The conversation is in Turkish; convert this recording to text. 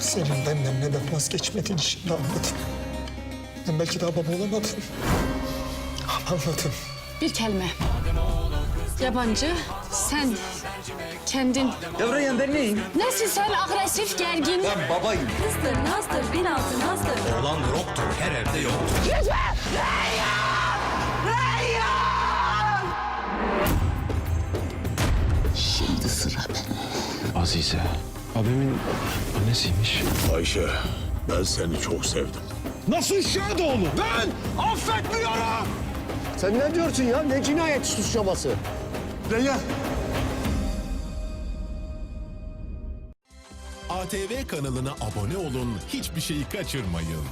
Senin benden neden vazgeçmediğini şimdi anladım. Ben belki daha baba olamadım. Anladım. Bir kelime. Yabancı, sen, kendin. Devreyen ben neyim? Nesin sen agresif, gergin? Ben babayım. Nazdır, Nazdır, bir altı Nazdır. Olan yoktur, her evde yoktur. Şimdi sıra bende. Azize. Abimin annesiymiş. Ayşe, ben seni çok sevdim. Nasıl Şadoğlu? Ben affetmiyorum. Sen ne diyorsun ya? Ne cinayet suçlaması? Reyyan, ATV kanalına abone olun, hiçbir şeyi kaçırmayın.